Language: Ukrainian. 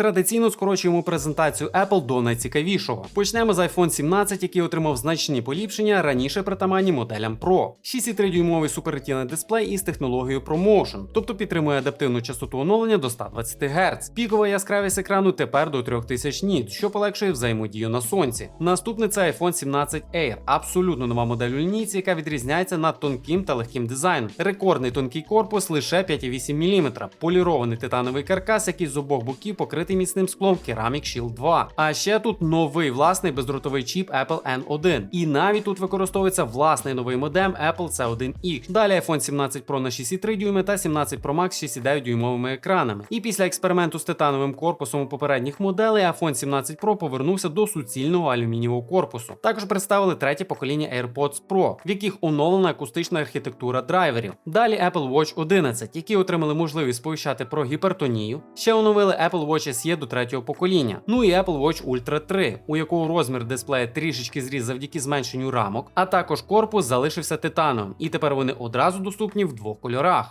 Традиційно скорочуємо презентацію Apple до найцікавішого. Почнемо з iPhone 17, який отримав значні поліпшення раніше притаманні моделям Pro. 6,3 дюймовий Super Retina дисплей із технологією ProMotion, тобто підтримує адаптивну частоту оновлення до 120 Гц. Пікова яскравість екрану тепер до 3000 ніт, що полегшує взаємодію на сонці. Наступний це iPhone 17 Air, абсолютно нова модель у лінійці, яка відрізняється над тонким та легким дизайном. Рекордний тонкий корпус лише 5,8 мм, полірований титановий каркас, який з обох боків покритий міцним склом Ceramic Shield 2. А ще тут новий власний бездротовий чіп Apple N1. І навіть тут використовується власний новий модем Apple C1X. Далі iPhone 17 Pro на 6,3 дюйми та 17 Pro Max 6,9 дюймовими екранами. І після експерименту з титановим корпусом у попередніх моделей iPhone 17 Pro повернувся до суцільного алюмінієвого корпусу. Також представили третє покоління AirPods Pro, в яких оновлена акустична архітектура драйверів. Далі Apple Watch 11, які отримали можливість сповіщати про гіпертонію. Ще оновили Apple Watch SE до третього покоління. Ну і Apple Watch Ultra 3, у якого розмір дисплея трішечки зріс завдяки зменшенню рамок, а також корпус залишився титаном, і тепер вони одразу доступні в двох кольорах.